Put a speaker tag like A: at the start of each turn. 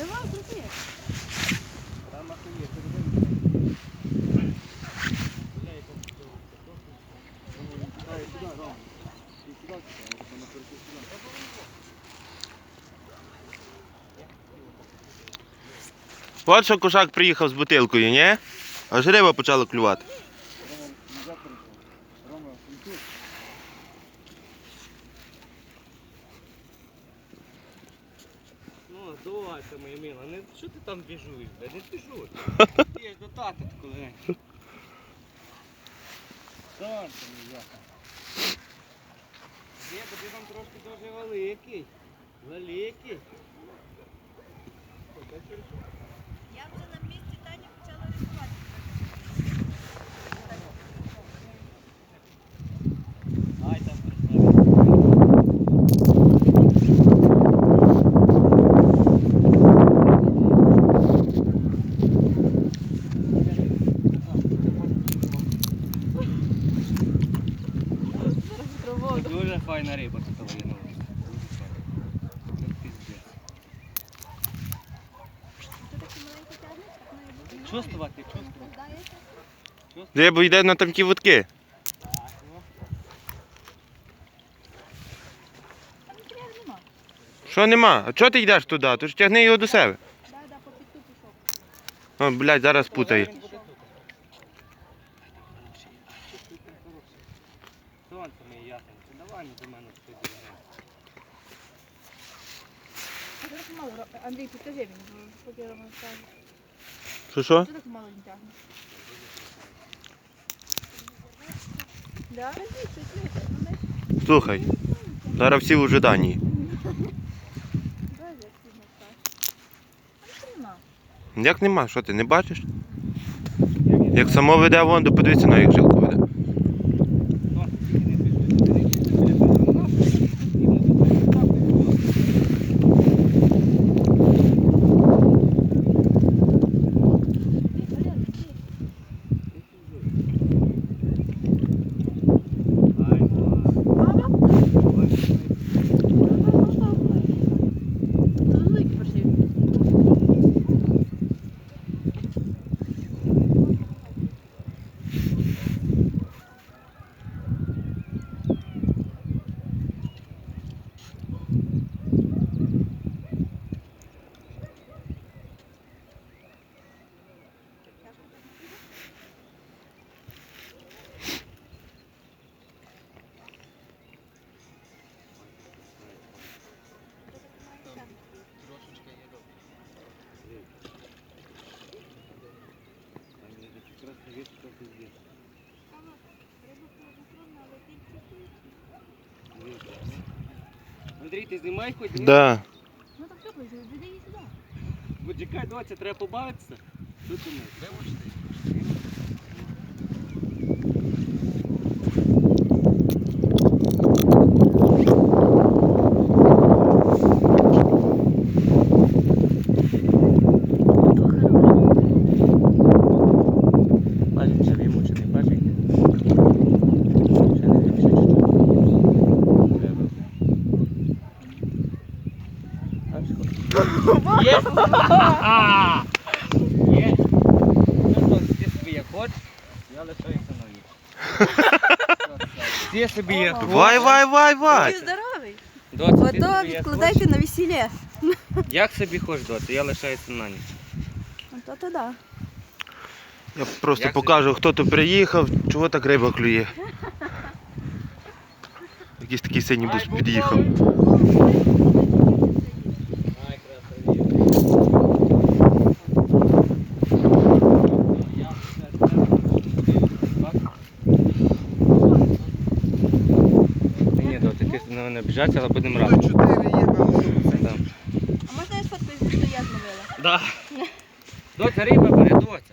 A: Давай.
B: Там ахує, ти
C: От що кошак приїхав з бутилкою, ні? Аж риба почала клювати.
B: Рома, тут.
D: Ну, моя мила, не, що ти там біжуєш, бля, не біжуй. Є до тата коли.
B: Сонце м'яка.
D: Є, тобі там трошки дуже великий. Великий.
A: Я вже на місці Тані почала рисувати.
D: Ай, там прийшла. Дуже файна риба тут є. Чувствувати, чувствувати.
C: Риба йде на тонкі вудки. Що нема? А чого ти йдеш туди? Ти ж тягни його до себе.
A: Да, да, по пішов.
C: О, блядь, зараз путає.
D: Він буде тут. Сонце моє ясеньке, давай не до мене туди бігай.
A: А що так мало? Андрій, покажи мені, поки Рома скаже.
C: Що що?
A: Що так мало він тягне? Да? Ну,
C: Слухай, зараз всі в ожиданні.
A: я.
C: Як нема, що ти не бачиш? Як само веде вон, то подивися на як жилку веде.
D: Сонце, тільки не біжи, ти не біжи. І ми тут так і було. Ай,
A: Мама?
D: ой,
A: Тут великий пошли.
D: Там є якраз повістка пиздець. Андрій, ти знімай хоч? ні?
C: Да.
A: Ну так що, веди її сюди.
D: Бо чекай, доця, треба побавитися. Що ти можеш Бачиш, Є! Є! Ну, ти собі як хочеш, я лишаюся на ніч. Ти собі як хочеш.
C: Вай, вай, вай, вай.
A: здоровий.
D: Доця, ти
A: Ото
D: собі як
A: відкладайте на весілля.
D: Як собі хочеш, доця, я лишаюся на ніч.
A: Ото то да.
C: Я просто
D: Як
C: покажу, хто тут приїхав, чого так риба клює. Якийсь такий синій бус під'їхав.
D: Ай, красаві. Ні, доця, ти на мене біжать, але будемо разом.
B: Тут чотири є.
D: Да.
A: А можна я сфоткаюсь, що я зловила?
D: Да. Доця, риба бере, доця.